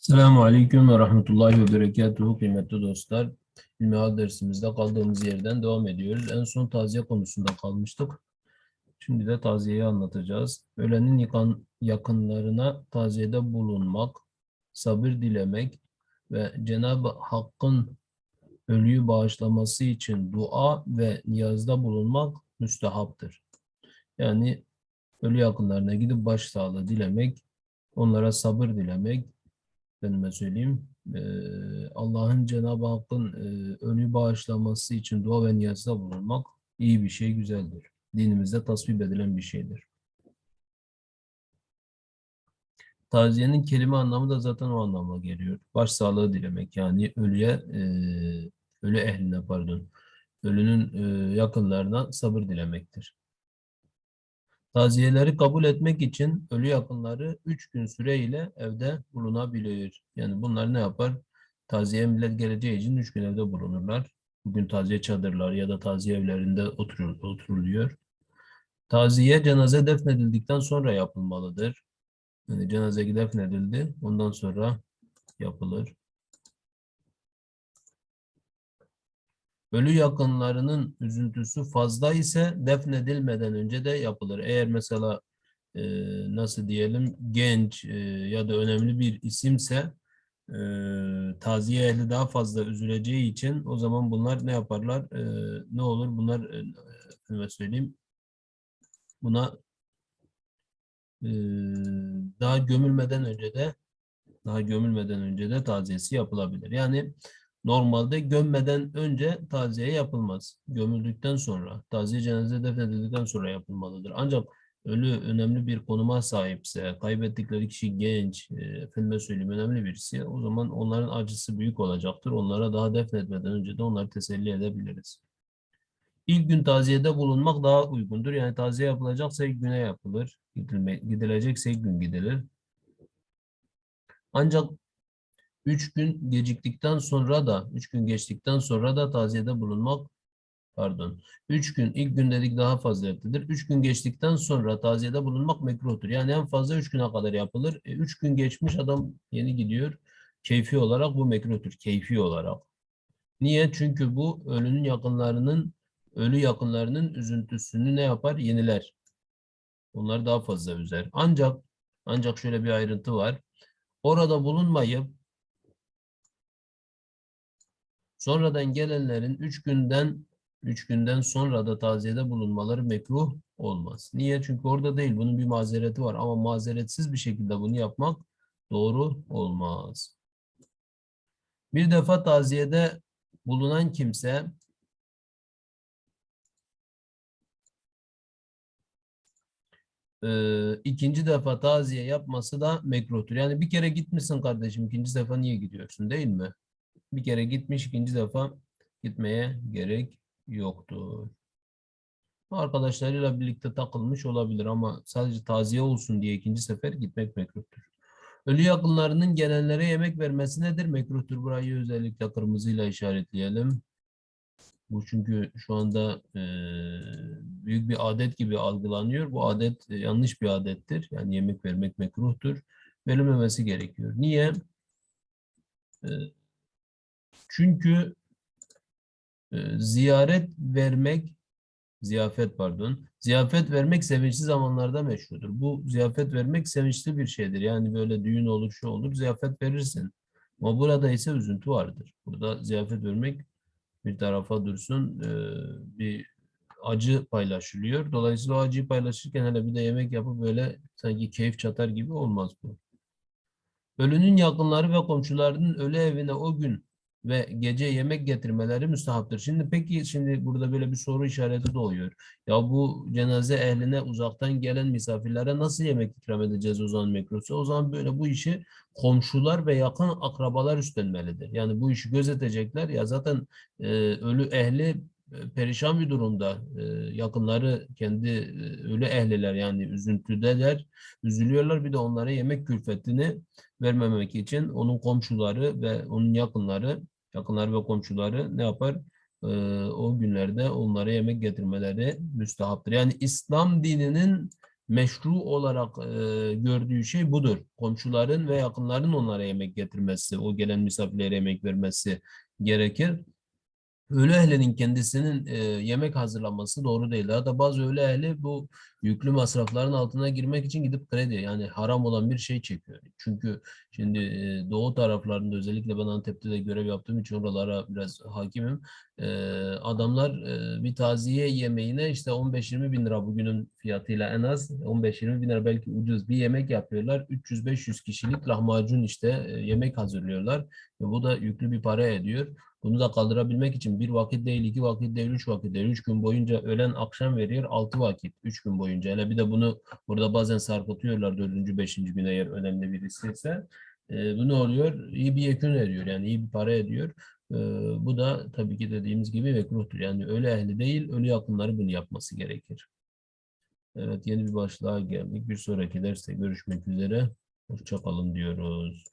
Selamun Aleyküm ve Rahmetullahi ve Berekatuhu kıymetli dostlar. İlmihal dersimizde kaldığımız yerden devam ediyoruz. En son taziye konusunda kalmıştık. Şimdi de taziyeyi anlatacağız. Ölenin yıkan, yakınlarına taziyede bulunmak, sabır dilemek ve Cenab-ı Hakk'ın ölüyü bağışlaması için dua ve niyazda bulunmak müstehaptır. Yani ölü yakınlarına gidip başsağlığı dilemek, onlara sabır dilemek, efendime söyleyeyim. Allah'ın Cenab-ı Hakk'ın ölü bağışlaması için dua ve niyazda bulunmak iyi bir şey, güzeldir. Dinimizde tasvip edilen bir şeydir. Taziyenin kelime anlamı da zaten o anlama geliyor. Başsağlığı dilemek yani ölüye, ölü ehline pardon, ölünün eee, yakınlarına sabır dilemektir. Taziyeleri kabul etmek için ölü yakınları 3 gün süreyle evde bulunabilir. Yani bunlar ne yapar? Taziye millet geleceği için 3 gün evde bulunurlar. Bugün taziye çadırları ya da taziye evlerinde oturuluyor. Taziye cenaze defnedildikten sonra yapılmalıdır. Yani cenaze defnedildi, ondan sonra yapılır. Ölü yakınlarının üzüntüsü fazla ise defnedilmeden önce de yapılır. Eğer mesela e, nasıl diyelim genç e, ya da önemli bir isimse e, taziye ehli daha fazla üzüleceği için o zaman bunlar ne yaparlar? E, ne olur? Bunlar e, söyleyeyim buna e, daha gömülmeden önce de daha gömülmeden önce de taziyesi yapılabilir. Yani Normalde gömmeden önce taziye yapılmaz. Gömüldükten sonra, taziye cenaze defnedildikten sonra yapılmalıdır. Ancak ölü önemli bir konuma sahipse, kaybettikleri kişi genç, e, efendime söyleyeyim önemli birisi, o zaman onların acısı büyük olacaktır. Onlara daha defnetmeden önce de onları teselli edebiliriz. İlk gün taziyede bulunmak daha uygundur. Yani taziye yapılacaksa ilk güne yapılır. Gidilecekse ilk gün gidilir. Ancak Üç gün geciktikten sonra da, üç gün geçtikten sonra da taziyede bulunmak, pardon, üç gün, ilk gün dedik daha faziletlidir. Üç gün geçtikten sonra taziyede bulunmak mekruhtur. Yani en fazla üç güne kadar yapılır. E, üç gün geçmiş adam yeni gidiyor. Keyfi olarak bu mekruhtur, keyfi olarak. Niye? Çünkü bu ölünün yakınlarının, ölü yakınlarının üzüntüsünü ne yapar? Yeniler. Onları daha fazla üzer. Ancak, ancak şöyle bir ayrıntı var. Orada bulunmayıp Sonradan gelenlerin üç günden üç günden sonra da taziyede bulunmaları mekruh olmaz. Niye? Çünkü orada değil. Bunun bir mazereti var. Ama mazeretsiz bir şekilde bunu yapmak doğru olmaz. Bir defa taziyede bulunan kimse e, ikinci defa taziye yapması da mekruhtur. Yani bir kere gitmişsin kardeşim, ikinci defa niye gidiyorsun değil mi? Bir kere gitmiş ikinci defa gitmeye gerek yoktur. Arkadaşlarıyla birlikte takılmış olabilir ama sadece taziye olsun diye ikinci sefer gitmek mekruhtur. Ölü yakınlarının gelenlere yemek vermesi nedir? Mekruhtur. Burayı özellikle kırmızıyla işaretleyelim. Bu çünkü şu anda e, büyük bir adet gibi algılanıyor. Bu adet e, yanlış bir adettir. Yani yemek vermek mekruhtur. Verilmemesi gerekiyor. Niye? E, çünkü e, ziyaret vermek, ziyafet pardon, ziyafet vermek sevinçli zamanlarda meşrudur. Bu ziyafet vermek sevinçli bir şeydir. Yani böyle düğün olur, şu olur, ziyafet verirsin. Ama burada ise üzüntü vardır. Burada ziyafet vermek bir tarafa dursun, e, bir acı paylaşılıyor. Dolayısıyla o acıyı paylaşırken hele bir de yemek yapıp böyle sanki keyif çatar gibi olmaz bu. Ölünün yakınları ve komşularının ölü evine o gün ve gece yemek getirmeleri müstahaptır. Şimdi peki şimdi burada böyle bir soru işareti doğuyor. Ya bu cenaze ehline uzaktan gelen misafirlere nasıl yemek ikram edeceğiz o zaman mekruhsa? O zaman böyle bu işi komşular ve yakın akrabalar üstlenmelidir. Yani bu işi gözetecekler ya zaten e, ölü ehli perişan bir durumda. E, yakınları kendi e, ölü ehliler yani üzüntüdeler, üzülüyorlar. Bir de onlara yemek külfetini vermemek için onun komşuları ve onun yakınları, yakınları ve komşuları ne yapar? O günlerde onlara yemek getirmeleri müstahaptır. Yani İslam dininin meşru olarak e, gördüğü şey budur. Komşuların ve yakınların onlara yemek getirmesi, o gelen misafirlere yemek vermesi gerekir. Ölü ehlinin kendisinin e, yemek hazırlaması doğru değil. Hatta bazı ölü ehli bu yüklü masrafların altına girmek için gidip kredi yani haram olan bir şey çekiyor. Çünkü şimdi e, doğu taraflarında özellikle ben Antep'te de görev yaptığım için oralara biraz hakimim. E, adamlar e, bir taziye yemeğine işte 15-20 bin lira bugünün fiyatıyla en az 15-20 bin lira belki ucuz bir yemek yapıyorlar. 300-500 kişilik lahmacun işte e, yemek hazırlıyorlar. Ve bu da yüklü bir para ediyor. Bunu da kaldırabilmek için bir vakit değil, iki vakit değil, üç vakit değil. Üç gün boyunca öğlen akşam veriyor, altı vakit. Üç gün boyunca. Hele bir de bunu burada bazen sarkıtıyorlar dördüncü, beşinci güne eğer önemli birisi ise. E, bu ne oluyor? İyi bir yekün ediyor. Yani iyi bir para ediyor. E, bu da tabii ki dediğimiz gibi mekruhtur. Yani ölü ehli değil, ölü yakınları bunu yapması gerekir. Evet, yeni bir başlığa geldik. Bir sonraki derste görüşmek üzere. Hoşça kalın diyoruz.